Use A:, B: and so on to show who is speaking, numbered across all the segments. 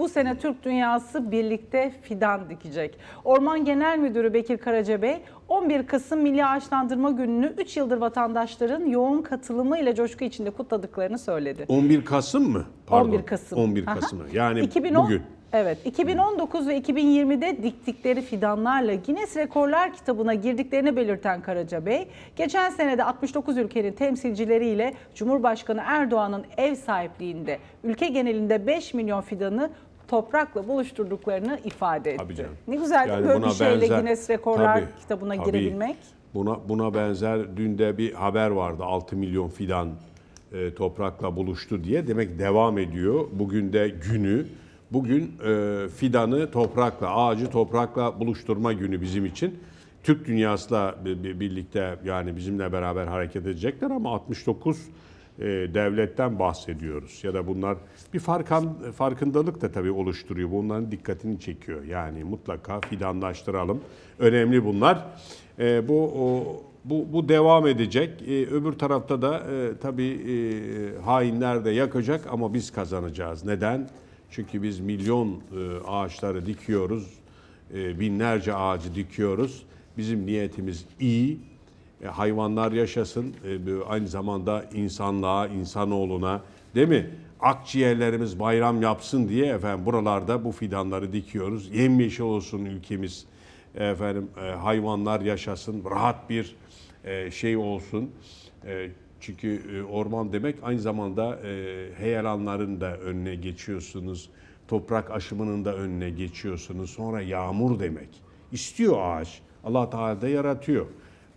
A: bu sene Türk dünyası birlikte fidan dikecek. Orman Genel Müdürü Bekir Karacabey 11 Kasım Milli Ağaçlandırma Günü'nü 3 yıldır vatandaşların yoğun katılımıyla coşku içinde kutladıklarını söyledi.
B: 11 Kasım mı?
A: 11 Kasım.
B: 11
A: Aha.
B: Kasım'ı. Yani
A: 2010
B: bugün.
A: Evet, 2019 ve 2020'de diktikleri fidanlarla Guinness Rekorlar kitabına girdiklerini belirten Karaca Bey, geçen sene de 69 ülkenin temsilcileriyle Cumhurbaşkanı Erdoğan'ın ev sahipliğinde ülke genelinde 5 milyon fidanı toprakla buluşturduklarını ifade etti.
B: Tabii canım.
A: Ne güzel
B: Yani
A: böyle bir şeyle
B: benzer-
A: Guinness Rekorlar
B: Tabii,
A: kitabına
B: tabii.
A: girebilmek.
B: Buna buna benzer dün de bir haber vardı 6 milyon fidan e, toprakla buluştu diye. Demek devam ediyor. Bugün de günü. Bugün e, fidanı toprakla, ağacı toprakla buluşturma günü bizim için. Türk dünyasıyla bi- bi- birlikte yani bizimle beraber hareket edecekler ama 69 e, devletten bahsediyoruz. Ya da bunlar bir farkan, farkındalık da tabii oluşturuyor. Bunların dikkatini çekiyor. Yani mutlaka fidanlaştıralım. Önemli bunlar. E, bu o, bu, bu devam edecek. E, öbür tarafta da e, tabii e, hainler de yakacak ama biz kazanacağız. Neden? Çünkü biz milyon e, ağaçları dikiyoruz. E, binlerce ağacı dikiyoruz. Bizim niyetimiz iyi. E, hayvanlar yaşasın, e, aynı zamanda insanlığa, insanoğluna değil mi? Akciğerlerimiz bayram yapsın diye efendim buralarda bu fidanları dikiyoruz. Yemyeşil olsun ülkemiz. Efendim e, hayvanlar yaşasın, rahat bir e, şey olsun. E, çünkü e, orman demek aynı zamanda e, heyelanların da önüne geçiyorsunuz. Toprak aşımının da önüne geçiyorsunuz. Sonra yağmur demek. İstiyor ağaç. Allah Teala da yaratıyor.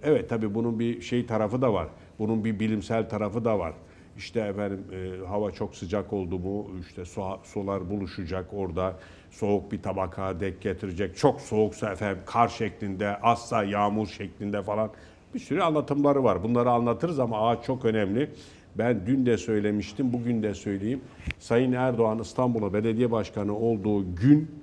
B: Evet tabii bunun bir şey tarafı da var. Bunun bir bilimsel tarafı da var. İşte efendim e, hava çok sıcak oldu mu işte su, sular buluşacak orada soğuk bir tabaka denk getirecek. Çok soğuksa efendim kar şeklinde azsa yağmur şeklinde falan bir sürü anlatımları var. Bunları anlatırız ama ağaç çok önemli. Ben dün de söylemiştim, bugün de söyleyeyim. Sayın Erdoğan İstanbul'a belediye başkanı olduğu gün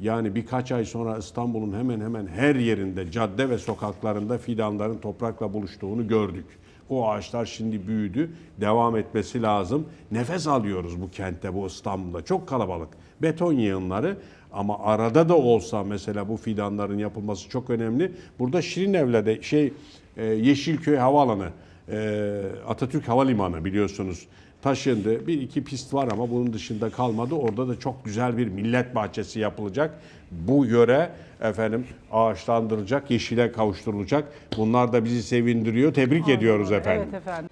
B: yani birkaç ay sonra İstanbul'un hemen hemen her yerinde, cadde ve sokaklarında fidanların toprakla buluştuğunu gördük. O ağaçlar şimdi büyüdü, devam etmesi lazım. Nefes alıyoruz bu kentte, bu İstanbul'da. Çok kalabalık. Beton yığınları ama arada da olsa mesela bu fidanların yapılması çok önemli. Burada Şirinevler'de şey e, Yeşilköy Havaalanı, e, Atatürk Havalimanı biliyorsunuz taşındı. Bir iki pist var ama bunun dışında kalmadı. Orada da çok güzel bir millet bahçesi yapılacak. Bu yöre efendim ağaçlandırılacak, yeşile kavuşturulacak. Bunlar da bizi sevindiriyor. Tebrik ediyoruz efendim.
A: Evet efendim.